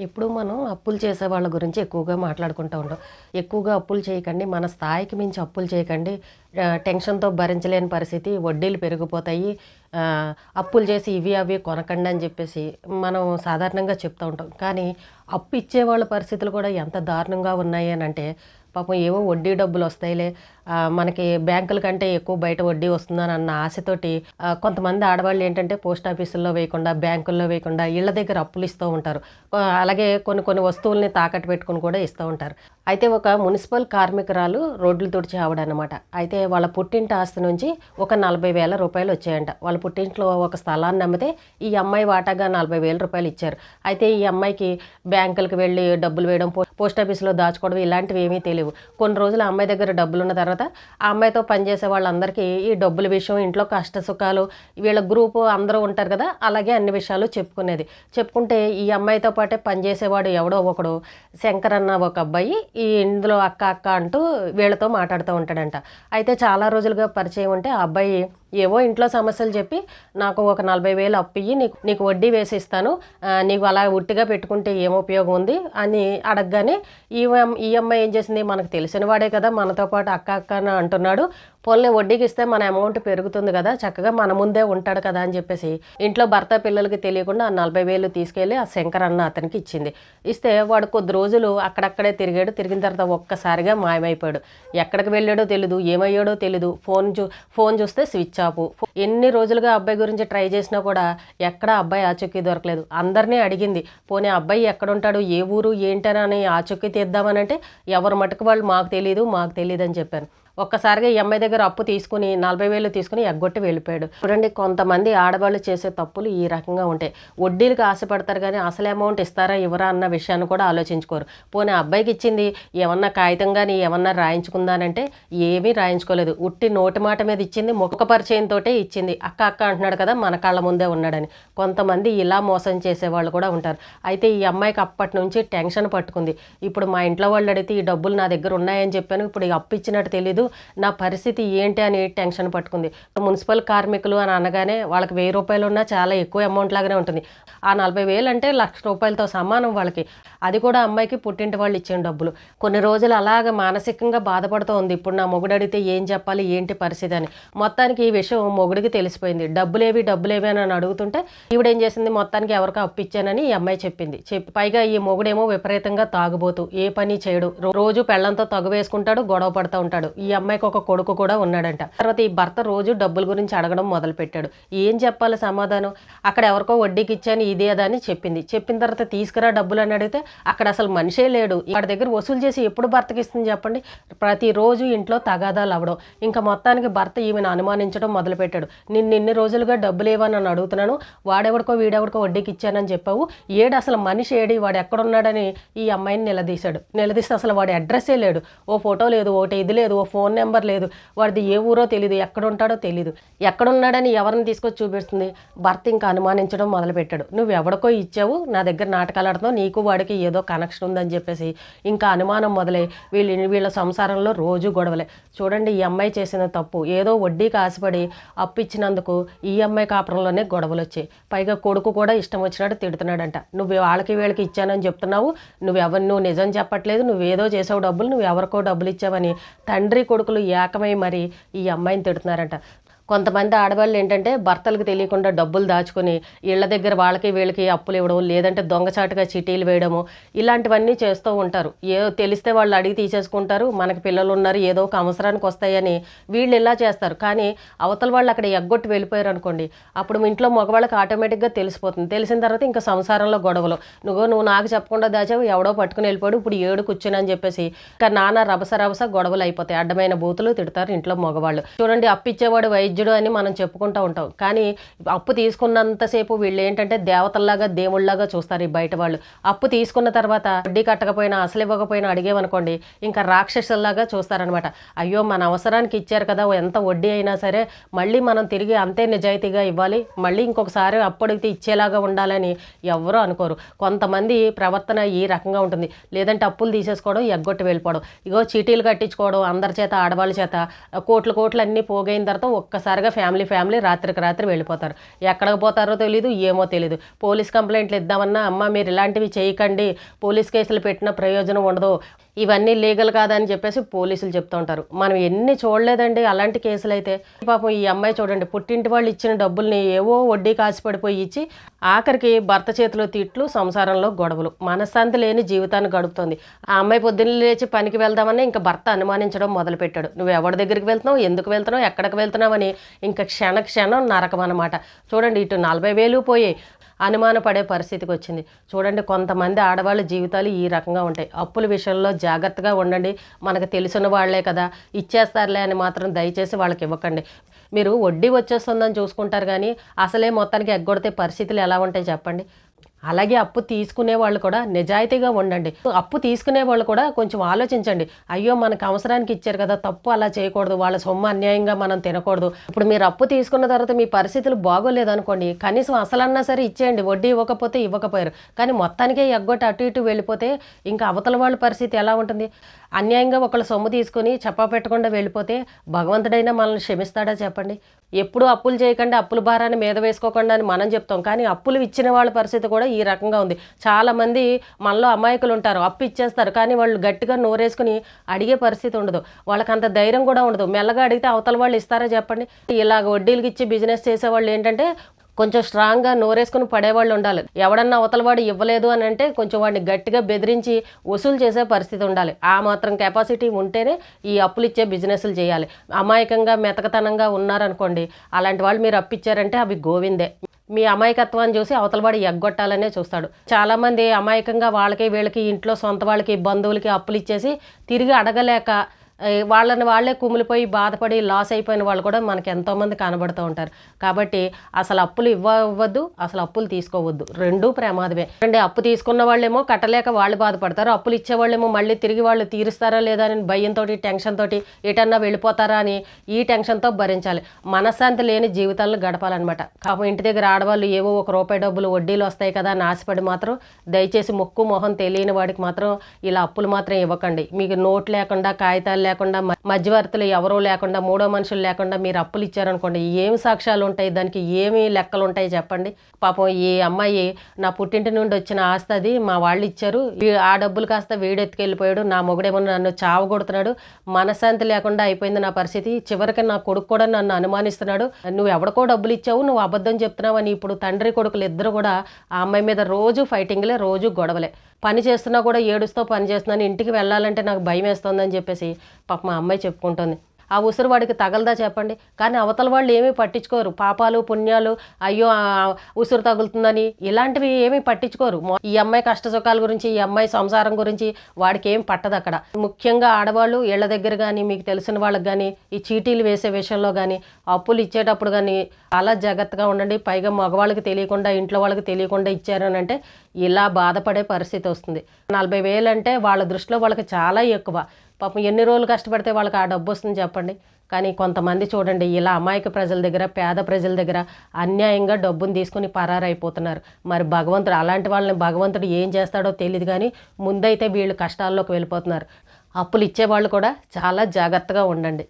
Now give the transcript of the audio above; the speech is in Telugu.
ఎప్పుడు మనం అప్పులు చేసే వాళ్ళ గురించి ఎక్కువగా మాట్లాడుకుంటూ ఉంటాం ఎక్కువగా అప్పులు చేయకండి మన స్థాయికి మించి అప్పులు చేయకండి. టెన్షన్తో భరించలేని పరిస్థితి వడ్డీలు పెరిగిపోతాయి అప్పులు చేసి ఇవి అవి కొనకండి అని చెప్పేసి మనం సాధారణంగా చెప్తూ ఉంటాం. కానీ అప్పు ఇచ్చే వాళ్ళ పరిస్థితులు కూడా ఎంత దారుణంగా ఉన్నాయి అని అంటే పాపం ఏవో వడ్డీ డబ్బులు వస్తాయిలే. మనకి బ్యాంకుల కంటే ఎక్కువ బయట వడ్డీ వస్తుందని అన్న ఆశతోటి కొంతమంది ఆడవాళ్ళు ఏంటంటే పోస్ట్ ఆఫీసుల్లో వేయకుండా బ్యాంకుల్లో వేయకుండా ఇళ్ళ దగ్గర అప్పులు ఇస్తూ ఉంటారు. అలాగే కొన్ని కొన్ని వస్తువుల్ని తాకట్టు పెట్టుకుని కూడా ఇస్తూ ఉంటారు. అయితే ఒక మున్సిపల్ కార్మికురాలు రోడ్లు తుడిచి ఆవిడనమాట అయితే వాళ్ళ పుట్టింటి ఆస్తి నుంచి ఒక నలభై వేల రూపాయలు వచ్చాయంట. వాళ్ళ పుట్టింట్లో ఒక స్థలాన్ని అమ్మితే ఈ అమ్మాయి వాటాగా నలభై వేల రూపాయలు ఇచ్చారు. అయితే ఈ అమ్మాయికి బ్యాంకులకు వెళ్ళి డబ్బులు వేయడం పోస్ట్ ఆఫీస్లో దాచుకోవడం ఇలాంటివి ఏమీ తెలియవు. కొన్ని రోజులు అమ్మాయి దగ్గర డబ్బులు ఉన్న తర్వాత ఆ అమ్మాయితో పనిచేసే వాళ్ళందరికీ ఈ డబ్బుల విషయం ఇంట్లో కష్ట సుఖాలు వీళ్ళ గ్రూపు అందరూ ఉంటారు కదా అలాగే అన్ని విషయాలు చెప్పుకునేది. చెప్పుకుంటే ఈ అమ్మాయితో పాటే పనిచేసేవాడు ఎవడో ఒకడు శంకర్ అన్న ఒక అబ్బాయి ఈ ఈ ఇందులో అక్క అక్క అంటూ వీళ్ళతో మాట్లాడుతూ ఉంటాడంట. అయితే చాలా రోజులుగా పరిచయం ఉంటే ఆ అబ్బాయి ఏవో ఇంట్లో సమస్యలు చెప్పి నాకు ఒక నలభై వేలు అప్పియ్యి నీకు నీకు వడ్డీ వేసి ఇస్తాను నీకు అలా ఉట్టిగా పెట్టుకుంటే ఏం ఉపయోగం ఉంది అని అడగగానే ఈ ఈ అమ్మాయి ఏం చేసింది? మనకు తెలిసిన వాడే కదా మనతో పాటు అక్క అక్క అని అంటున్నాడు. పోన్లే వడ్డీకి ఇస్తే మన అమౌంట్ పెరుగుతుంది కదా చక్కగా మన ముందే ఉంటాడు కదా అని చెప్పేసి ఇంట్లో భర్త పిల్లలకి తెలియకుండా ఆ నలభై వేలు తీసుకెళ్ళి ఆ శంకర్ అన్న అతనికి ఇచ్చింది. ఇస్తే వాడు కొద్ది రోజులు అక్కడక్కడే తిరిగాడు. తిరిగిన తర్వాత ఒక్కసారిగా మాయమైపోయాడు. ఎక్కడికి వెళ్ళాడో తెలియదు ఏమయ్యాడో తెలియదు ఫోన్ చూ ఫోన్ చూస్తే స్విచ్ చాపు ఎన్ని రోజులుగా అబ్బాయి గురించి ట్రై చేసినా కూడా ఎక్కడ అబ్బాయి ఆచూకీ దొరకలేదు. అందరినీ అడిగింది పోనీ అబ్బాయి ఎక్కడ ఉంటాడు ఏ ఊరు? ఏంటని? ఆచూకీ తీద్దామనంటే ఎవరు మటుకు వాళ్ళు మాకు తెలియదు మాకు తెలియదు అని చెప్పాను. ఒక్కసారిగా ఈ అమ్మాయి దగ్గర అప్పు తీసుకుని నలభై వేలు తీసుకుని ఎగ్గొట్టి వెళ్ళిపోయాడు. చూడండి కొంతమంది ఆడవాళ్ళు చేసే తప్పులు ఈ రకంగా ఉంటాయి. వడ్డీలకు ఆశపడతారు కానీ అసలు అమౌంట్ ఇస్తారా ఇవ్వరా అన్న విషయాన్ని కూడా ఆలోచించుకోరు. పోనీ అబ్బాయికి ఇచ్చింది ఏమన్నా కాగితం కానీ ఏమన్నా రాయించుకుందానంటే ఏమీ రాయించుకోలేదు. ఉట్టి నోటి మాట మీద ఇచ్చింది ముఖ పరిచయంతో ఇచ్చింది. అక్క అక్క అంటున్నాడు కదా మన కళ్ళ ముందే ఉన్నాడని. కొంతమంది ఇలా మోసం చేసేవాళ్ళు కూడా ఉంటారు. అయితే ఈ అమ్మాయికి అప్పటి నుంచి టెన్షన్ పట్టుకుంది. ఇప్పుడు మా ఇంట్లో వాళ్ళు అడిగితే ఈ డబ్బులు నా దగ్గర ఉన్నాయని చెప్పాను. ఇప్పుడు ఈ అప్పు ఇచ్చినట్టు తెలీదు. నా పరిస్థితి ఏంటి అని టెన్షన్ పట్టుకుంది. మున్సిపల్ కార్మికులు అని అనగానే వాళ్ళకి వెయ్యి రూపాయలు ఉన్నా చాలా ఎక్కువ అమౌంట్ లాగానే ఉంటుంది. ఆ నలభై వేలు అంటే లక్ష రూపాయలతో సమానం వాళ్ళకి. అది కూడా అమ్మాయికి పుట్టింటి వాళ్ళు ఇచ్చిన డబ్బులు. కొన్ని రోజులు అలాగ మానసికంగా బాధపడుతూ ఉంది. ఇప్పుడు నా మొగుడు అడిగితే ఏం చెప్పాలి ఏంటి పరిస్థితి అని. మొత్తానికి ఈ విషయం మొగుడికి తెలిసిపోయింది. డబ్బులేవి డబ్బులేవి అని అని అడుగుతుంటే ఈవిడేం చేసింది? మొత్తానికి ఎవరికో అప్పిచ్చానని ఈ అమ్మాయి చెప్పింది. చెప్పి పైగా ఈ మొగుడేమో విపరీతంగా తాగుబోతూ. ఏ పని చేయడు. రోజు పెళ్ళంతో తగు వేసుకుంటాడు గొడవ పడుతూ ఉంటాడు. ఈ ఈ అమ్మాయికి ఒక కొడుకు కూడా ఉన్నాడంట. తర్వాత ఈ భర్త రోజు డబ్బుల గురించి అడగడం మొదలుపెట్టాడు. ఏం చెప్పాలి సమాధానం? అక్కడ ఎవరికో వడ్డీకి ఇచ్చాను ఇదే అదా అని చెప్పింది. చెప్పిన తర్వాత తీసుకురా డబ్బులు అని అడిగితే అక్కడ అసలు మనిషే లేడు. వాడి దగ్గర వసూలు చేసి ఎప్పుడు భర్తకి ఇస్తుంది చెప్పండి? ప్రతిరోజు ఇంట్లో తగాదాలు అవ్వడం. ఇంకా మొత్తానికి భర్త ఈమెను అనుమానించడం మొదలుపెట్టాడు. నిన్ను ఇన్ని రోజులుగా డబ్బులు ఇవ్వని నన్ను అడుగుతున్నాను. వాడెవడికో వీడెవడికో వడ్డీకి ఇచ్చానని చెప్పావు. ఏడు అసలు మనిషి ఏడి? వాడు ఎక్కడున్నాడని ఈ అమ్మాయిని నిలదీశాడు. నిలదీస్తే అసలు వాడి అడ్రస్సే లేడు. ఓ ఫోటో లేదు ఒకటి ఇది లేదు ఓ ఫోన్ నెంబర్ లేదు. వాడిది ఏ ఊరో తెలియదు ఎక్కడ ఉంటాడో తెలియదు ఎక్కడున్నాడని ఎవరిని తీసుకొచ్చి చూపిస్తుంది? భర్త ఇంకా అనుమానించడం మొదలుపెట్టాడు. నువ్వు ఎవడికో ఇచ్చావు నా దగ్గర నాటకాలు ఆడుతున్నావు నీకు వాడికి ఏదో కనెక్షన్ ఉందని చెప్పేసి ఇంకా అనుమానం మొదలై వీళ్ళు వీళ్ళ సంసారంలో రోజు గొడవలే. చూడండి ఈ అమ్మాయి చేసిన తప్పు. ఏదో వడ్డీకి ఆశపడి అప్పు ఇచ్చినందుకు ఈ అమ్మాయి కాపురంలోనే గొడవలు వచ్చాయి పైగా కొడుకు కూడా ఇష్టం వచ్చినట్టు తిడుతున్నాడంట. నువ్వు వాళ్ళకి వీళ్ళకి ఇచ్చానని చెప్తున్నావు నువ్వు ఎవరు నువ్వు నిజం చెప్పట్లేదు నువ్వేదో చేసావు డబ్బులు నువ్వు ఎవరికో డబ్బులు ఇచ్చావని తండ్రి కొడుకులు ఏకమై మరి ఈ అమ్మాయిని తిడుతున్నారంట. కొంతమంది ఆడవాళ్ళు ఏంటంటే భర్తలకు తెలియకుండా డబ్బులు దాచుకొని ఇళ్ళ దగ్గర వాళ్ళకి వీళ్ళకి అప్పులు ఇవ్వడం లేదంటే దొంగచాటుగా చిటీలు వేయడము ఇలాంటివన్నీ చేస్తూ ఉంటారు. ఏ తెలిస్తే వాళ్ళు అడిగి తీసేసుకుంటారు. మనకి పిల్లలు ఉన్నారు ఏదో ఒక అవసరానికి వస్తాయని వీళ్ళు ఇలా చేస్తారు. కానీ అవతల వాళ్ళు అక్కడ ఎగ్గొట్టి వెళ్ళిపోయారు అనుకోండి అప్పుడు మీ ఇంట్లో మగవాళ్ళకి ఆటోమేటిక్గా తెలిసిపోతుంది. తెలిసిన తర్వాత ఇంకా సంసారంలో గొడవలు. నువ్వు నువ్వు నాకు చెప్పకుండా దాచావు ఎవడో పట్టుకుని వెళ్ళిపోయాడు ఇప్పుడు ఏడు కూర్చుని అని చెప్పేసి ఇంకా నాన్న రభస రభస గొడవలు అయిపోతాయి. అడ్డమైన బూతులు తిడతారు ఇంట్లో మగవాళ్ళు. చూడండి అప్పిచ్చేవాడు వైద్యం వైద్యుడు అని మనం చెప్పుకుంటూ ఉంటాం. కానీ అప్పు తీసుకున్నంతసేపు వీళ్ళు ఏంటంటే దేవతల్లాగా దేవుళ్ళలాగా చూస్తారు ఈ బయట వాళ్ళు. అప్పు తీసుకున్న తర్వాత వడ్డీ కట్టకపోయినా అసలు ఇవ్వకపోయినా అడిగేవనుకోండి ఇంకా రాక్షసుల్లాగా చూస్తారనమాట. అయ్యో మన అవసరానికి ఇచ్చారు కదా ఎంత వడ్డీ అయినా సరే మళ్ళీ మనం తిరిగి అంతే నిజాయితీగా ఇవ్వాలి. మళ్ళీ ఇంకొకసారి అప్పటికి ఇచ్చేలాగా ఉండాలని ఎవరూ అనుకోరు. కొంతమంది ప్రవర్తన ఈ రకంగా ఉంటుంది. లేదంటే అప్పులు తీసేసుకోవడం ఎగ్గొట్టి వెళ్ళిపోవడం. ఇగో చీటీలు కట్టించుకోవడం అందరి చేత ఆడవాళ్ళ చేత కోట్లు కోట్లు అన్నీ పోగైన తర్వాత ఒక్కసారి ఒక్కసారిగా ఫ్యామిలీ ఫ్యామిలీ రాత్రికి రాత్రి వెళ్ళిపోతారు. ఎక్కడికి పోతారో తెలియదు ఏమో తెలియదు పోలీస్ కంప్లైంట్లు ఇద్దామన్నా అమ్మ మీరు ఇలాంటివి చేయకండి. పోలీస్ కేసులు పెట్టిన ప్రయోజనం ఉండదు. ఇవన్నీ లీగల్ కాదని చెప్పేసి పోలీసులు చెప్తూ ఉంటారు. మనం ఎన్ని చూడలేదండి అలాంటి కేసులు అయితే పాపం ఈ అమ్మాయి చూడండి పుట్టింటి వాళ్ళు ఇచ్చిన డబ్బుల్ని ఏవో వడ్డీ కాసిపడిపోయి ఇచ్చి ఆఖరికి భర్త చేతిలో తిట్లు సంసారంలో గొడవలు. మనశ్శాంతి లేని జీవితాన్ని గడుపుతోంది. ఆ అమ్మాయి పొద్దున్న లేచి పనికి వెళ్దామని ఇంకా భర్త అనుమానించడం మొదలుపెట్టాడు. నువ్వు ఎవరి దగ్గరికి వెళ్తున్నావు? ఎందుకు వెళ్తున్నావు? ఎక్కడికి వెళ్తున్నావని అని ఇంకా క్షణ క్షణం నరకం అనమాట చూడండి ఇటు నలభై వేలు పోయాయి అనుమానపడే పరిస్థితికి వచ్చింది. చూడండి కొంతమంది ఆడవాళ్ళ జీవితాలు ఈ రకంగా ఉంటాయి. అప్పుల విషయంలో జాగ్రత్తగా ఉండండి. మనకు తెలిసిన వాళ్ళే కదా. ఇచ్చేస్తారులే అని మాత్రం దయచేసి వాళ్ళకి ఇవ్వకండి. మీరు వడ్డీ వచ్చేస్తుందని చూసుకుంటారు కానీ అసలే మొత్తానికి ఎగ్గొడితే పరిస్థితులు ఎలా ఉంటాయి చెప్పండి. అలాగే అప్పు తీసుకునే వాళ్ళు కూడా నిజాయితీగా ఉండండి. అప్పు తీసుకునే వాళ్ళు కూడా కొంచెం ఆలోచించండి. అయ్యో మనకు అవసరానికి ఇచ్చారు కదా తప్పు అలా చేయకూడదు. వాళ్ళ సొమ్ము అన్యాయంగా మనం తినకూడదు. ఇప్పుడు మీరు అప్పు తీసుకున్న తర్వాత మీ పరిస్థితులు బాగోలేదు అనుకోండి కనీసం అసలన్నా సరే ఇచ్చేయండి. వడ్డీ ఇవ్వకపోతే ఇవ్వకపోయారు. కానీ మొత్తానికే ఎగ్గొట్టి అటు ఇటు వెళ్ళిపోతే ఇంకా అవతల వాళ్ళ పరిస్థితి ఎలా ఉంటుంది? అన్యాయంగా ఒకళ్ళ సొమ్ము తీసుకుని చెప్పా పెట్టకుండా వెళ్ళిపోతే భగవంతుడైనా మనల్ని క్షమిస్తాడా చెప్పండి? ఎప్పుడు అప్పులు చేయకుండా అప్పుల భారాన్ని మీద వేసుకోకుండా అని మనం చెప్తాం. కానీ అప్పులు ఇచ్చిన వాళ్ళ పరిస్థితి కూడా ఈ రకంగా ఉంది. చాలామంది మనలో అమాయకులు ఉంటారు అప్పు ఇచ్చేస్తారు కానీ వాళ్ళు గట్టిగా నోరేసుకుని అడిగే పరిస్థితి ఉండదు. వాళ్ళకి అంత ధైర్యం కూడా ఉండదు. మెల్లగా అడిగితే అవతల వాళ్ళు ఇస్తారా చెప్పండి? ఇలాగ వడ్డీలకి ఇచ్చి బిజినెస్ చేసేవాళ్ళు ఏంటంటే కొంచెం స్ట్రాంగ్గా నోరేసుకుని పడేవాళ్ళు ఉండాలి. ఎవడన్నా అవతలవాడు ఇవ్వలేదు అని అంటే కొంచెం వాడిని గట్టిగా బెదిరించి వసూలు చేసే పరిస్థితి ఉండాలి. ఆ మాత్రం కెపాసిటీ ఉంటేనే ఈ అప్పులు ఇచ్చే బిజినెస్లు చేయాలి. అమాయకంగా మెతకతనంగా ఉన్నారనుకోండి అలాంటి వాళ్ళు మీరు అప్పిచ్చారంటే అవి గోవిందే. మీ అమాయకత్వాన్ని చూసి అవతలవాడు ఎగ్గొట్టాలనే చూస్తాడు. చాలామంది అమాయకంగా వాళ్ళకి వీళ్ళకి ఇంట్లో సొంత వాళ్ళకి బంధువులకి అప్పులు ఇచ్చేసి తిరిగి అడగలేక వాళ్ళని వాళ్ళే కుమిలిపోయి బాధపడి లాస్ అయిపోయిన వాళ్ళు కూడా మనకి ఎంతోమంది కనబడుతూ ఉంటారు. కాబట్టి అసలు అప్పులు ఇవ్వవద్దు అసలు అప్పులు తీసుకోవద్దు. రెండూ ప్రమాదమే. అంటే అప్పు తీసుకున్న వాళ్ళేమో కట్టలేక వాళ్ళు బాధపడతారు. అప్పులు ఇచ్చేవాళ్ళేమో మళ్ళీ తిరిగి వాళ్ళు తీరుస్తారా లేదా అని భయంతో టెన్షన్ తోటి ఎటన్నా వెళ్ళిపోతారా అని ఈ టెన్షన్తో భరించాలి. మనశ్శాంతి లేని జీవితాలను గడపాలన్నమాట. కాబట్టి ఇంటి దగ్గర ఆడవాళ్ళు ఏవో ఒక రూపాయి డబ్బులు వడ్డీలు వస్తాయి కదా అని ఆశపడి మాత్రం దయచేసి ముక్కు మొహం తెలియని వాడికి మాత్రం ఇలా అప్పులు మాత్రం ఇవ్వకండి. మీకు నోట్ లేకుండా కాగితాలు లేకుండా మధ్యవర్తులు ఎవరూ లేకుండా మూడో మనుషులు లేకుండా మీరు అప్పులు ఇచ్చారనుకోండి ఏమి సాక్ష్యాలు ఉంటాయి దానికి ఏమి లెక్కలు ఉంటాయి చెప్పండి? పాపం ఈ అమ్మాయి నా పుట్టింటి నుండి వచ్చిన ఆస్తి అది మా వాళ్ళు ఇచ్చారు. ఆ డబ్బులు కాస్త వీడెత్తుకెళ్ళిపోయాడు. నా మొగుడేమో నన్ను చావగొడుతున్నాడు మనశ్శాంతి లేకుండా అయిపోయింది నా పరిస్థితి. చివరికి నా కొడుకు కూడా నన్ను అనుమానిస్తున్నాడు. నువ్వు ఎవడికో డబ్బులు ఇచ్చావు నువ్వు అబద్ధం చెప్తున్నావు అని ఇప్పుడు తండ్రి కొడుకులు ఇద్దరు కూడా ఆ అమ్మాయి మీద రోజు ఫైటింగ్లే రోజు గొడవలే. పని చేస్తున్నా కూడా ఏడుస్తూ పని చేస్తున్నాను ఇంటికి వెళ్ళాలంటే నాకు భయం వేస్తుందని చెప్పేసి పాప మా అమ్మాయి చెప్పుకుంటుంది. ఆ ఉసురు వాడికి తగలదా చెప్పండి? కానీ అవతల వాళ్ళు ఏమీ పట్టించుకోరు. పాపాలు పుణ్యాలు అయ్యో ఉసురు తగులుతుందని ఇలాంటివి ఏమీ పట్టించుకోరు. ఈ అమ్మాయి కష్టసుఖాల గురించి ఈ అమ్మాయి సంసారం గురించి వాడికి ఏం పట్టదు అక్కడ. ముఖ్యంగా ఆడవాళ్ళు ఇళ్ళ దగ్గర కానీ మీకు తెలిసిన వాళ్ళకి కానీ ఈ చీటీలు వేసే విషయంలో కానీ అప్పులు ఇచ్చేటప్పుడు కానీ చాలా జాగ్రత్తగా ఉండండి. పైగా మగవాళ్ళకి తెలియకుండా ఇంట్లో వాళ్ళకి తెలియకుండా ఇచ్చారని అంటే ఇలా బాధపడే పరిస్థితి వస్తుంది. నలభై వేలు అంటే వాళ్ళ దృష్టిలో వాళ్ళకి చాలా ఎక్కువ. పాపం ఎన్ని రోజులు కష్టపడితే వాళ్ళకి ఆ డబ్బు వస్తుంది చెప్పండి. కానీ కొంతమంది చూడండి ఇలా అమాయక ప్రజల దగ్గర పేద ప్రజల దగ్గర అన్యాయంగా డబ్బును తీసుకుని పరారైపోతున్నారు. మరి భగవంతుడు అలాంటి వాళ్ళని భగవంతుడు ఏం చేస్తాడో తెలియదు కానీ ముందైతే వీళ్ళు కష్టాల్లోకి వెళ్ళిపోతున్నారు. అప్పులు ఇచ్చేవాళ్ళు కూడా చాలా జాగ్రత్తగా ఉండండి.